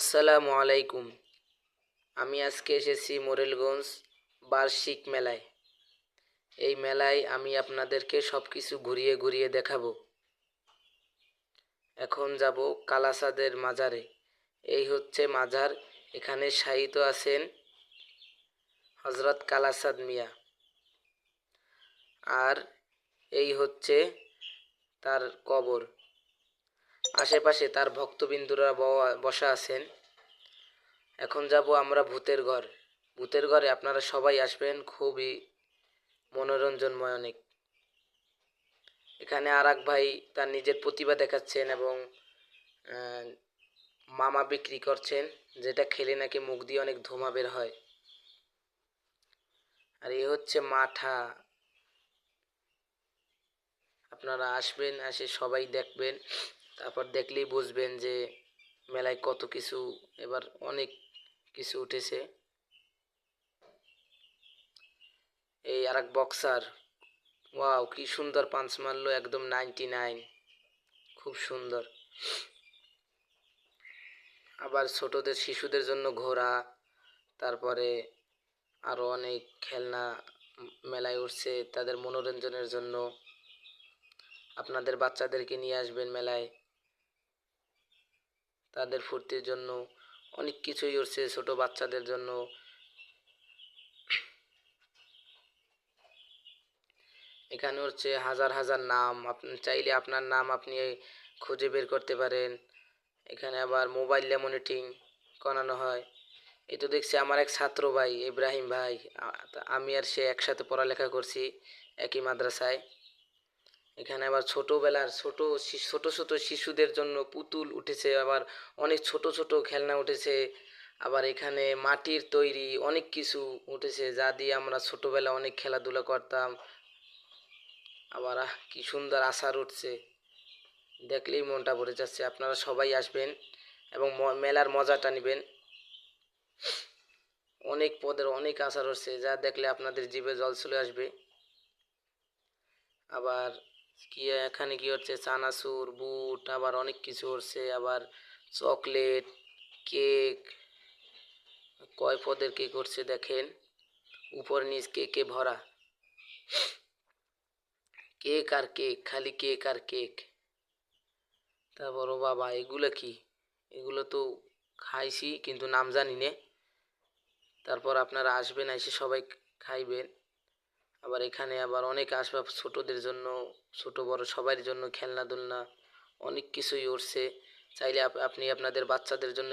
আসসালামু আলাইকুম। আমি আজকে এসেছি মোরেলগঞ্জ বার্ষিক মেলায়। এই মেলায় আমি আপনাদেরকে সব কিছু ঘুরিয়ে ঘুরিয়ে দেখাবো। এখন যাব কালাসাদের মাজারে। এই হচ্ছে মাজার, এখানে শায়িত আছেন হজরত কালাসাদ মিয়া। আর এই হচ্ছে তার কবর। আশেপাশে তার ভক্তবিন্দুরা বসা আছেন। এখন যাব আমরা ভূতের ঘর। ভূতের ঘরে আপনারা সবাই আসবেন, খুবই মনোরঞ্জনময় অনেক এখানে আর এক ভাই তার নিজের প্রতিভা দেখাচ্ছেন এবং মামা বিক্রি করছেন, যেটা খেলে নাকি মুখ দিয়ে অনেক ধোঁয়া বের হয়। আর এ হচ্ছে মাঠা। আপনারা আসবেন, এসে সবাই দেখবেন। তারপর দেখলেই বুঝবেন যে মেলায় কত কিছু, এবার অনেক কিছু উঠেছে। এই আর বক্সার ওয়াও কি সুন্দর পাঞ্চ মারলো, একদম নাইনটি নাইন খুব সুন্দর। আবার ছোটদের, শিশুদের জন্য ঘোড়া, তারপরে আরও অনেক খেলনা মেলায় উঠছে তাদের মনোরঞ্জনের জন্য। আপনাদের বাচ্চাদেরকে নিয়ে আসবেন মেলায়। তাদের ফুর্তির জন্য অনেক কিছুই উঠছে ছোট বাচ্চাদের জন্য। এখানে হচ্ছে হাজার হাজার নাম। আপনি চাইলে আপনার নাম আপনি খুঁজে বের করতে পারেন। এখানে আবার মোবাইল লেমনিটিং করানো হয়। এই তো দেখছি আমার এক ছাত্র ভাই, ইব্রাহিম ভাই। আমি আর সে একসাথে পড়ালেখা করছি একই মাদ্রাসায়। এখানে আবার ছোটোবেলার ছোট ছোট ছোট শিশুদের জন্য পুতুল উঠেছে, আবার অনেক ছোট ছোট খেলনা উঠেছে, আবার এখানে মাটির তৈরি অনেক কিছু উঠেছে যা দিয়ে আমরা ছোটোবেলা অনেক খেলাধুলা করতাম। আবার কি সুন্দর আশার উঠছে। দেখলেই মনটা ভরে যাচ্ছে। আপনারা সবাই আসবেন এবং মেলার মজাটা নেবেন। অনেক পদের অনেক আশা রয়েছে যা দেখলে আপনাদের জীবে জল চলে আসবে। আবার কি, এখানে কি হচ্ছে? চানাচুর, বুট, আবার অনেক কিছু হচ্ছে। আবার চকলেট, কেক কয় পদের কেক করছে দেখেন? উপর নিচ কেকে ভরা? কেক আর কেক, খালি কেক আর কেক। তারপর ও বাবা, এগুলো কি? এগুলো তো খাইছি, কিন্তু নাম জানি না। তারপর আপনারা আসবেন, এসে সবাই খাইবেন। আবার এখানে আবার অনেক আসবাব ছোটদের জন্য, ছোট বড় সবার জন্য খেলনা দুলনা অনেক কিছুই উঠছে। চাইলে আপ- আপনি আপনাদের বাচ্চাদের জন্য